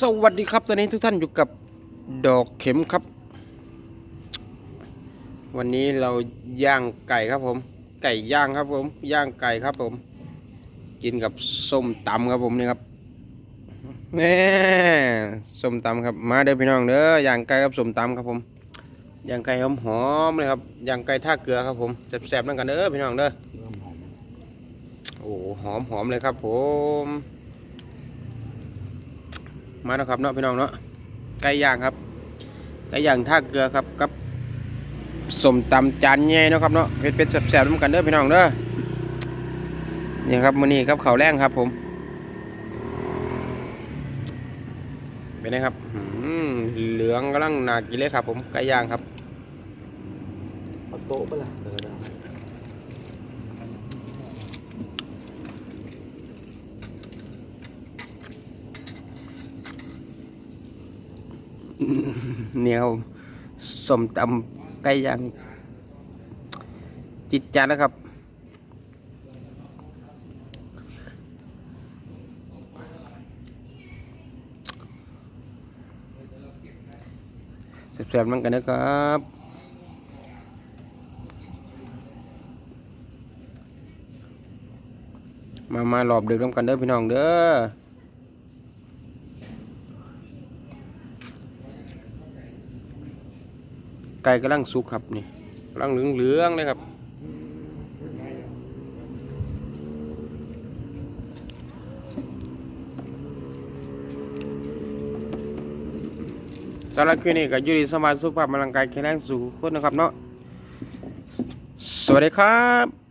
สวัสดีครับ ตอนนี้ทุกท่านอยู่กับดอกเข็มครับ วันนี้เราย่างไก่ครับผม ไก่ย่างครับผม ย่างไก่ครับผม กินกับส้มตำครับผมนี่ครับแน่ส้มตำครับมาเด้อพี่น้องเด้อย่างไก่กับส้มตำครับผมย่างไก่หอมๆเลยครับย่างไก่ท่าเกลือครับผมแซ่บๆนั่นกันเด้อพี่น้องเด้อโอ้หหอมหอมเลยครับผม มาแล้วครับเนาะพี่น้องเนาะไก่ย่างครับไก่ย่างท่าเกลือครับกับสมตำจานใหญ่เนาะครับเนาะเผ็ดเป็ดแซ่บๆน้ำกันเด้อพี่น้องเด้อนี่ครับมื้อนี้ครับข้าวแรงครับผมเป็นไงครับหืเหลืองกำลังน่ากินเลยครับผมไก่ย่างครับเอาโต๊ะปละ เนียครับผมสมตำไก่ย่างจิตจานนะครับแซ่บๆนั่นกันนะครับมามารอบดึกน้ำกันเด้อพี่น้องเด้อ ไก่กำลังสุกครับนี่กำลังเหลืองๆเลยครับสำหรับคลิปนี้ก็ยู่ดีสมาสุขภาพมังกายแข็งแรงสู่คนนะครับเนาะ สวัสดีครับ